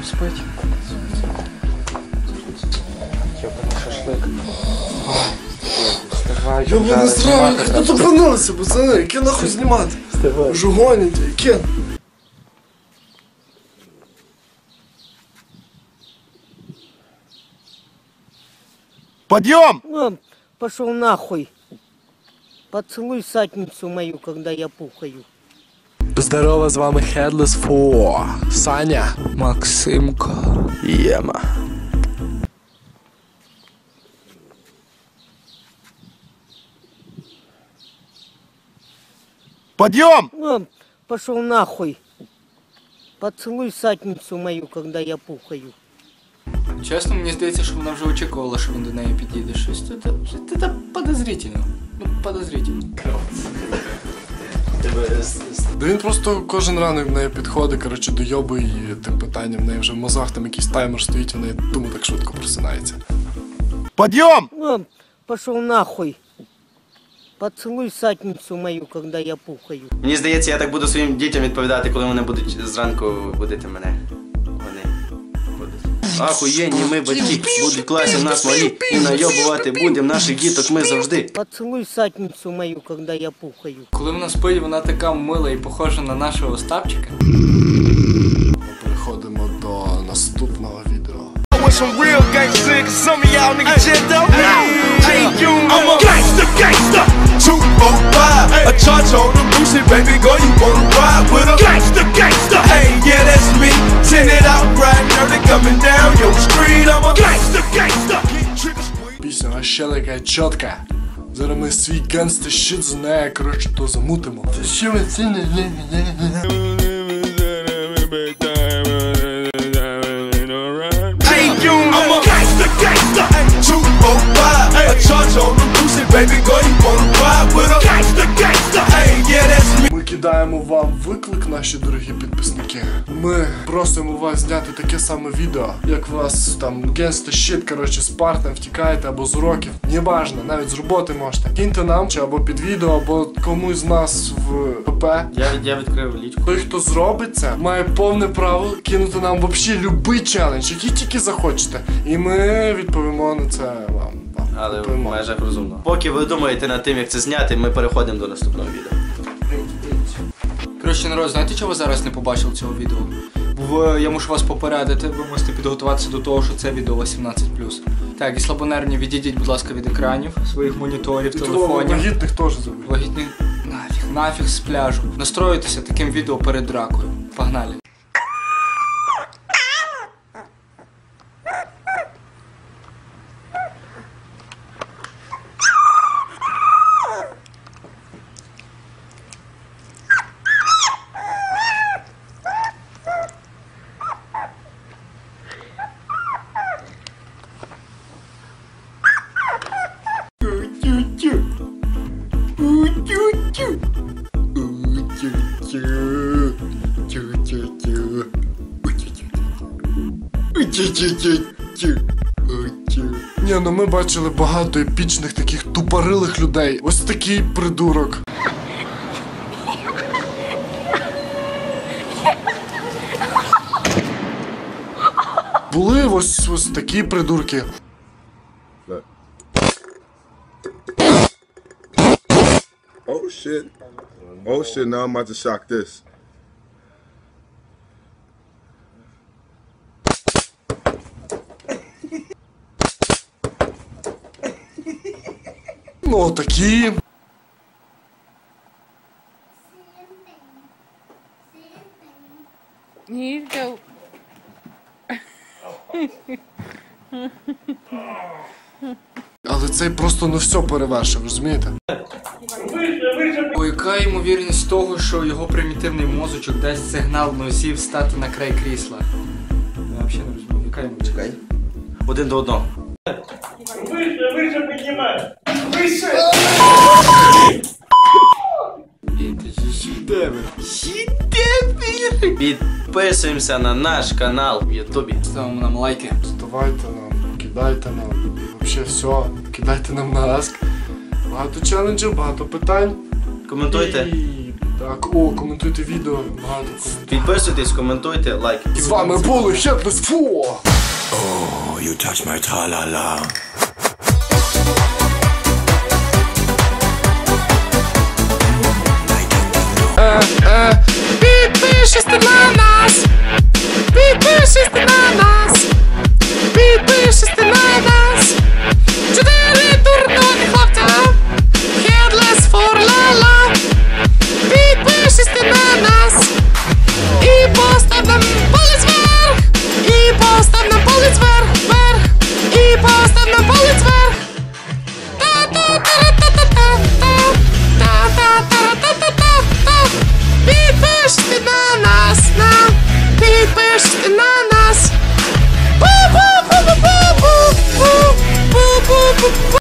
Ну що, знов спить? Йобаний шашлик. Вставай, Я мене срав, як тут опинилися, пацани, яке нахуй знімати? Вставай. Вже гоніте, яке? Подъем! Ну, пошел нахуй. Поцелуй сатницу мою, когда я пухаю. Здорово, з вами Headless 4. Саня. Максимко. Єма. Подъем! Ну, пошел нахуй. Поцелуй сатницу мою, когда я пухаю. Чесно, мені здається, що вона вже очікувала, що він до неї підійде. Щось тут, тут, тут подозрительно. Ну, подозрительно. Да він просто кожен ранок в неї підходить, коротше, дойобує її тим питанням, в неї вже в мозах там якийсь таймер стоїть, вона тому так швидко просинається. Подйом! Пошел нахуй. Поцелуй сатницю мою, когда я пухаю. Мені здається, я так буду своїм дітям відповідати, коли вони будуть зранку будити мене. Ахуєнні ми батьки, будуть в класі нас малі. І найобувати будемо наших діток ми завжди. Поцелуй сатницу мою, когда я пухаю. Коли вона спить, вона така мила і похожа на нашого Остапчика. Ми переходимо до наступного відео. Gangsta, cause така чітка. Зараз ми свій гангста щит знає, коротше, то замутимо. Що ви це не I'm a наші дорогі підписники. Ми просимо вас зняти таке саме відео, як вас там генста щит, коротше, з партнем втікаєте або з уроків. Неважно, навіть з роботи можете. Киньте нам чи або під відео, або комусь з нас в ПП. Я, я відкрив лічку. Той, хто зробить це, має повне право кинути нам взагалі любий челендж, який тільки захочете. І ми відповімо на це вам. Але в межах розумно. Поки ви думаєте над тим, як це зняти, ми переходимо до наступного відео. Коротше, народ, знаєте, чого зараз не побачили цього відео? Бо я мушу вас попередити, ви можете підготуватися до того, що це відео 18+. Так, і слабонервні відійдіть, будь ласка, від екранів, своїх моніторів, телефонів. вагітних теж забудь. Вагітних нафіг, нафіг з пляжу. Настроюйтеся таким відео перед дракою. Погнали. Ні, ну ми бачили багато епічних таких тупорилих людей. Ось такий придурок. Були ось ось такі придурки. Oh shit. Oh shit, now I'm about to shock this. Ну, такі. You go. Але цей просто не все перевершив, розумієте? Яка ймовірність того, що його примітивний мозочок дасть сигнал носі встати на край крісла? Я взагалі не розумію, яка ймовірність? Чекай. Один до одного. Підписуємося на наш канал в Ютубі. Ставимо нам лайки. Ставайте нам, кидайте нам. Взагалі все, кидайте нам на аск. Багато челенджів, багато питань. Коментуйте. І... Так, о, коментуйте відео, багато коментуйте. Підписуйтесь, коментуйте, лайк. З вами були Headless Four! Oh, you touch my tra-la-la. Підпишись на нас! Підпишись на нас!